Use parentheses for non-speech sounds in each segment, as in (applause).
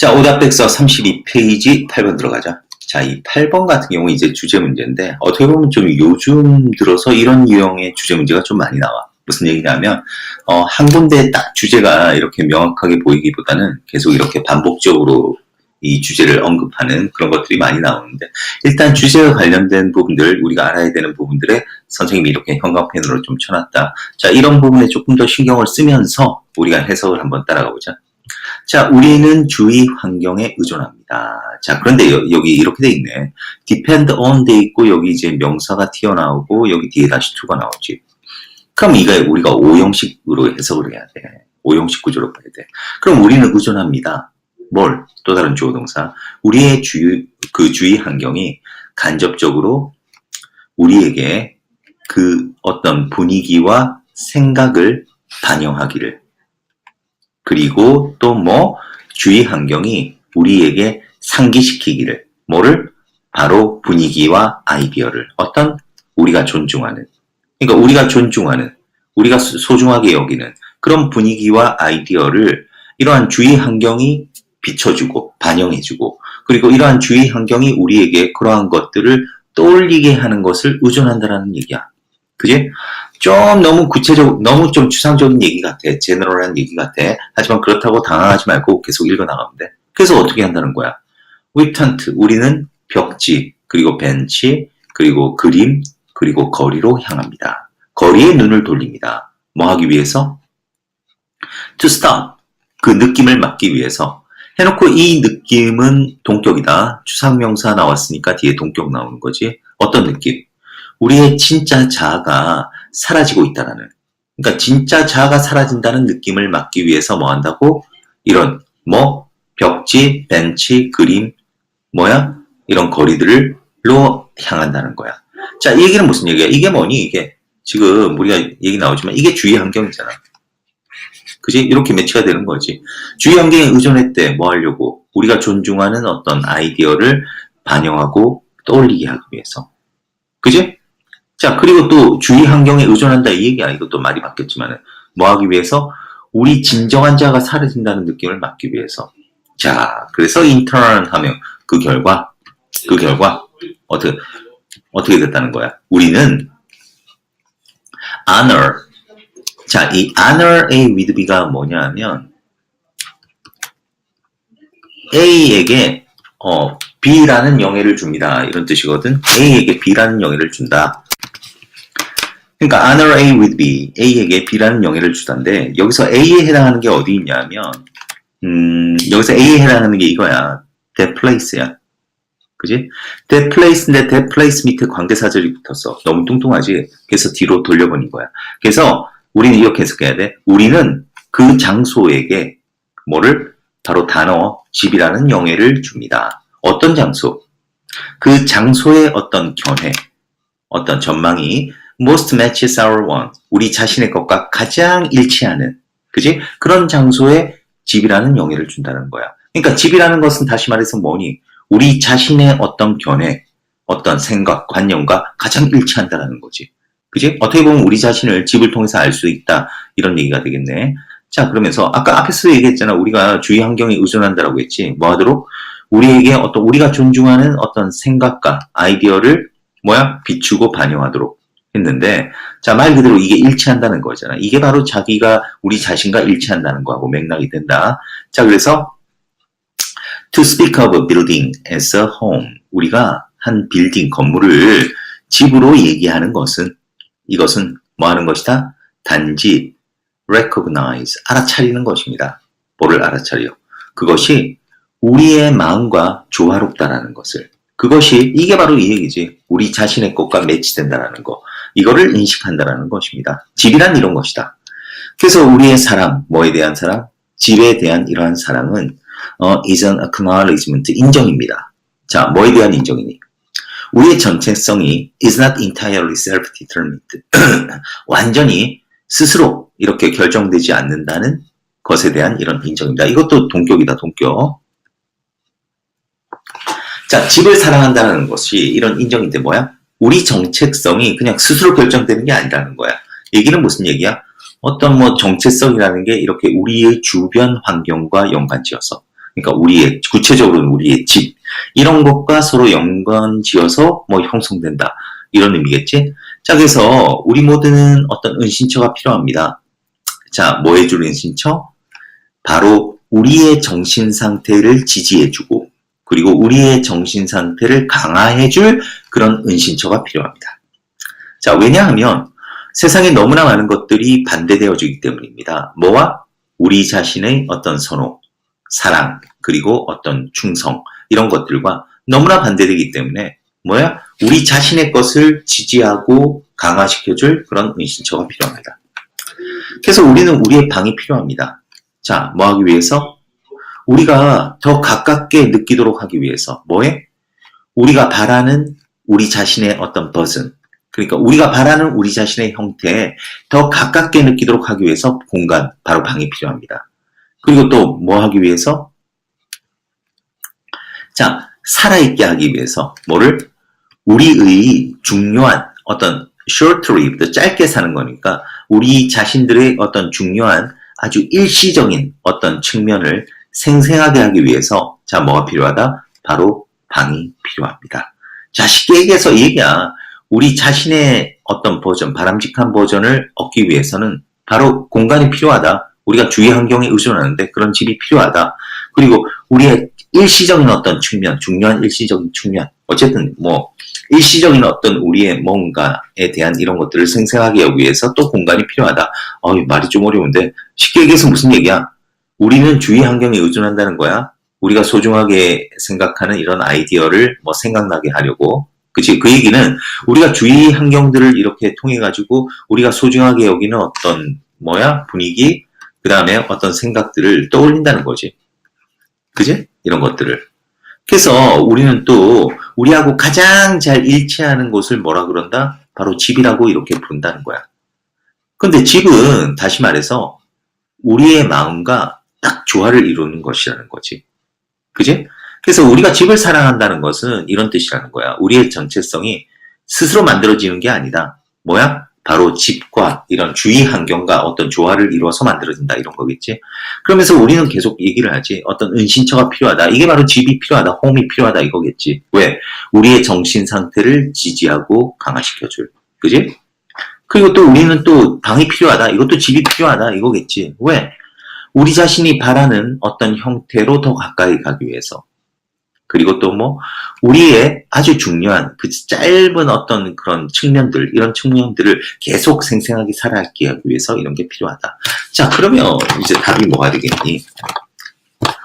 자, 오답백서 32페이지 8번 들어가자. 자, 이 8번 같은 경우 이제 주제 문제인데, 어떻게 보면 좀 요즘 들어서 이런 유형의 주제 문제가 좀 많이 나와. 무슨 얘기냐면, 어, 한 군데 딱 주제가 이렇게 명확하게 보이기보다는 계속 이렇게 반복적으로 이 주제를 언급하는 그런 것들이 많이 나오는데, 일단 주제와 관련된 부분들, 우리가 알아야 되는 부분들에 선생님이 이렇게 형광펜으로 좀 쳐놨다. 자, 이런 부분에 조금 더 신경을 쓰면서 우리가 해석을 한번 따라가 보자. 자, 우리는 주위 환경에 의존합니다. 자, 그런데 여, 기 이렇게 돼 있네. depend on 돼 있고, 여기 이제 명사가 튀어나오고, 여기 뒤에 다시 to가 나오지. 그럼 이거 우리가 오형식으로 해석을 해야 돼. 오형식 구조로 봐야 돼. 그럼 우리는 의존합니다. 뭘? 또 다른 주어 동사. 우리의 주위, 그 주위 환경이 간접적으로 우리에게 그 어떤 분위기와 생각을 반영하기를 그리고 또 뭐 주위 환경이 우리에게 상기시키기를 뭐를 바로 분위기와 아이디어를 어떤 우리가 존중하는 그러니까 우리가 존중하는 우리가 소- 소중하게 여기는 그런 분위기와 아이디어를 이러한 주위 환경이 비춰주고 반영해주고 그리고 이러한 주위 환경이 우리에게 그러한 것들을 떠올리게 하는 것을 의존한다라는 얘기야. 그지? 좀 너무 구체적, 너무 좀 추상적인 얘기 같아. 제너럴한 얘기 같아. 하지만 그렇다고 당황하지 말고 계속 읽어나가면 돼. 그래서 어떻게 한다는 거야? 위턴트, 우리는 벽지, 그리고 벤치, 그리고 그림, 그리고 거리로 향합니다. 거리에 눈을 돌립니다. 뭐 하기 위해서? to stop. 그 느낌을 막기 위해서. 해놓고 이 느낌은 동격이다. 추상명사 나왔으니까 뒤에 동격 나오는 거지. 어떤 느낌? 우리의 진짜 자아가 사라지고 있다라는. 그러니까 진짜 자아가 사라진다는 느낌을 막기 위해서 뭐 한다고? 이런 뭐 벽지, 벤치, 그림, 뭐야? 이런 거리들로 향한다는 거야. 자, 이 얘기는 무슨 얘기야? 이게 뭐니? 이게 지금 우리가 얘기 나오지만 이게 주위 환경이잖아. 그지? 이렇게 매치가 되는 거지. 주위 환경에 의존했대. 뭐 하려고? 우리가 존중하는 어떤 아이디어를 반영하고 떠올리게 하기 위해서. 그지? 자, 그리고 또 주위 환경에 의존한다 이 얘기야. 이것도 말이 바뀌었지만은. 뭐 하기 위해서? 우리 진정한 자가 사라진다는 느낌을 막기 위해서. 자, 그래서 인터널 하면 그 결과, 그 결과, 어떻게, 어떻게 됐다는 거야? 우리는 honor. 자, 이 honor A with B가 뭐냐 하면 A에게 어, B라는 영예를 줍니다. 이런 뜻이거든. A에게 B라는 영예를 준다. 그러니까 honor A with B, A에게 B라는 영예를 주던데 여기서 A에 해당하는 게 어디 있냐면 음, 여기서 A에 해당하는 게 이거야. that place야. 그지? that place인데 that place 밑에 관계사절이 붙었어. 너무 뚱뚱하지? 그래서 뒤로 돌려보는 거야. 그래서 우리는 이렇게 해석해야 돼. 우리는 그 장소에게 뭐를 바로 단어 집이라는 영예를 줍니다. 어떤 장소? 그 장소의 어떤 견해, 어떤 전망이 most matches our want. 우리 자신의 것과 가장 일치하는, 그지? 그런 장소에 집이라는 영예를 준다는 거야. 그러니까 집이라는 것은 다시 말해서 뭐니? 우리 자신의 어떤 견해, 어떤 생각, 관념과 가장 일치한다는 거지. 그지? 어떻게 보면 우리 자신을 집을 통해서 알 수 있다. 이런 얘기가 되겠네. 자, 그러면서 아까 앞에서 얘기했잖아. 우리가 주위 환경에 의존한다라고 했지. 뭐 하도록? 우리에게 어떤 우리가 존중하는 어떤 생각과 아이디어를 뭐야? 비추고 반영하도록 했는데 자, 말 그대로 이게 일치한다는 거잖아. 이게 바로 자기가 우리 자신과 일치한다는 거하고 맥락이 된다. 자, 그래서 to speak of a building as a home. 우리가 한 빌딩 건물을 집으로 얘기하는 것은 이것은 뭐 하는 것이다? 단지 recognize, 알아차리는 것입니다. 뭐를 알아차려? 그것이 우리의 마음과 조화롭다라는 것을. 그것이, 이게 바로 이 얘기지. 우리 자신의 것과 매치된다라는 거. 이거를 인식한다라는 것입니다. 집이란 이런 것이다. 그래서 우리의 사랑, 뭐에 대한 사랑? 집에 대한 이러한 사랑은, 어, is an acknowledgement, 인정입니다. 자, 뭐에 대한 인정이니? 우리의 정체성이 is not entirely self-determined. (clears throat) 완전히 스스로 이렇게 결정되지 않는다는 것에 대한 이런 인정입니다. 이것도 동격이다, 동격. 자, 집을 사랑한다는 것이 이런 인정인데 뭐야? 우리 정체성이 그냥 스스로 결정되는 게 아니라는 거야. 얘기는 무슨 얘기야? 어떤 뭐 정체성이라는 게 이렇게 우리의 주변 환경과 연관지어서 그러니까 우리의 구체적으로는 우리의 집 이런 것과 서로 연관 지어서 뭐 형성된다 이런 의미겠지. 자 그래서 우리 모두는 어떤 은신처가 필요합니다. 자 뭐 해줄 은신처? 바로 우리의 정신 상태를 지지해주고 그리고 우리의 정신 상태를 강화해줄 그런 은신처가 필요합니다. 자 왜냐하면 세상에 너무나 많은 것들이 반대되어지기 때문입니다. 뭐와 우리 자신의 어떤 선호, 사랑, 그리고 어떤 충성 이런 것들과 너무나 반대되기 때문에 뭐야? 우리 자신의 것을 지지하고 강화시켜줄 그런 은신처가 필요합니다. 그래서 우리는 우리의 방이 필요합니다. 자, 뭐 하기 위해서? 우리가 더 가깝게 느끼도록 하기 위해서. 뭐해? 우리가 바라는 우리 자신의 어떤 버전. 그러니까 우리가 바라는 우리 자신의 형태에 더 가깝게 느끼도록 하기 위해서 공간, 바로 방이 필요합니다. 그리고 또 뭐 하기 위해서? 자, 살아있게 하기 위해서 뭐를? 우리의 중요한 어떤 short lived, 짧게 사는 거니까 우리 자신들의 어떤 중요한 아주 일시적인 어떤 측면을 생생하게 하기 위해서 자, 뭐가 필요하다? 바로 방이 필요합니다. 자, 쉽게 얘기해서 이 얘기야. 우리 자신의 어떤 버전, 바람직한 버전을 얻기 위해서는 바로 공간이 필요하다. 우리가 주위 환경에 의존하는데 그런 집이 필요하다. 그리고 우리의 일시적인 어떤 측면, 중요한 일시적인 측면, 어쨌든 뭐 일시적인 어떤 우리의 뭔가에 대한 이런 것들을 생생하게 하기 위해서 또 공간이 필요하다. 어, 말이 좀 어려운데 쉽게 얘기해서 무슨 얘기야? 우리는 주위 환경에 의존한다는 거야. 우리가 소중하게 생각하는 이런 아이디어를 뭐 생각나게 하려고. 그치? 그 얘기는 우리가 주위 환경들을 이렇게 통해 가지고 우리가 소중하게 여기는 어떤 뭐야? 분위기, 그 다음에 어떤 생각들을 떠올린다는 거지. 그지? 이런 것들을. 그래서 우리는 또 우리하고 가장 잘 일치하는 곳을 뭐라 그런다? 바로 집이라고 이렇게 부른다는 거야. 근데 집은 다시 말해서 우리의 마음과 딱 조화를 이루는 것이라는 거지. 그지? 그래서 우리가 집을 사랑한다는 것은 이런 뜻이라는 거야. 우리의 정체성이 스스로 만들어지는 게 아니다. 뭐야? 바로 집과 이런 주위 환경과 어떤 조화를 이루어서 만들어진다 이런 거겠지. 그러면서 우리는 계속 얘기를 하지. 어떤 은신처가 필요하다. 이게 바로 집이 필요하다. 홈이 필요하다 이거겠지. 왜? 우리의 정신 상태를 지지하고 강화시켜 줄. 그지? 그리고 또 우리는 또 방이 필요하다. 이것도 집이 필요하다. 이거겠지. 왜? 우리 자신이 바라는 어떤 형태로 더 가까이 가기 위해서. 그리고 또 뭐, 우리의 아주 중요한 그 짧은 어떤 그런 측면들, 이런 측면들을 계속 생생하게 살아가기 위해서 이런 게 필요하다. 자, 그러면 이제 답이 뭐가 되겠니?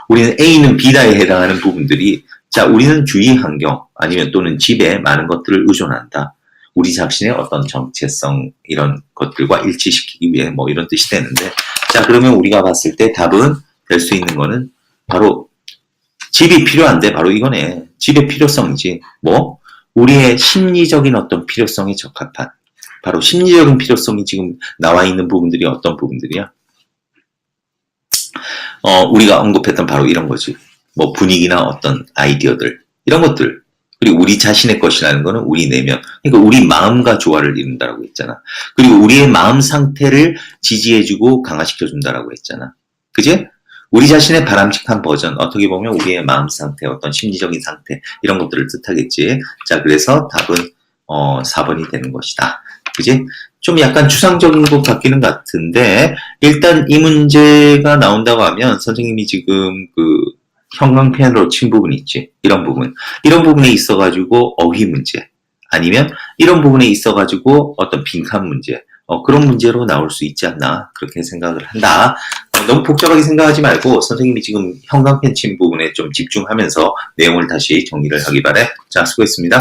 우리는 A는 B다에 해당하는 부분들이, 자, 우리는 주위 환경, 아니면 또는 집에 많은 것들을 의존한다. 우리 자신의 어떤 정체성, 이런 것들과 일치시키기 위해 뭐 이런 뜻이 되는데, 자, 그러면 우리가 봤을 때 답은 될 수 있는 거는 바로 집이 필요한데 바로 이거네. 집의 필요성이지. 뭐? 우리의 심리적인 어떤 필요성에 적합한. 바로 심리적인 필요성이 지금 나와 있는 부분들이 어떤 부분들이야? 어, 우리가 언급했던 바로 이런 거지. 뭐 분위기나 어떤 아이디어들. 이런 것들. 그리고 우리 자신의 것이라는 거는 우리 내면. 그러니까 우리 마음과 조화를 이룬다라고 했잖아. 그리고 우리의 마음 상태를 지지해주고 강화시켜준다라고 했잖아. 그지? 우리 자신의 바람직한 버전, 어떻게 보면 우리의 마음 상태, 어떤 심리적인 상태, 이런 것들을 뜻하겠지. 자, 그래서 답은, 어, 4번이 되는 것이다. 그지? 좀 약간 추상적인 것 같기는 같은데, 일단 이 문제가 나온다고 하면, 선생님이 지금 그, 형광 펜으로 친 부분 있지. 이런 부분. 이런 부분에 있어가지고 어휘 문제. 아니면 이런 부분에 있어가지고 어떤 빈칸 문제. 어, 그런 문제로 나올 수 있지 않나. 그렇게 생각을 한다. 어, 너무 복잡하게 생각하지 말고 선생님이 지금 형광 펜 친 부분에 좀 집중하면서 내용을 다시 정리를 하기 바래. 자, 수고했습니다.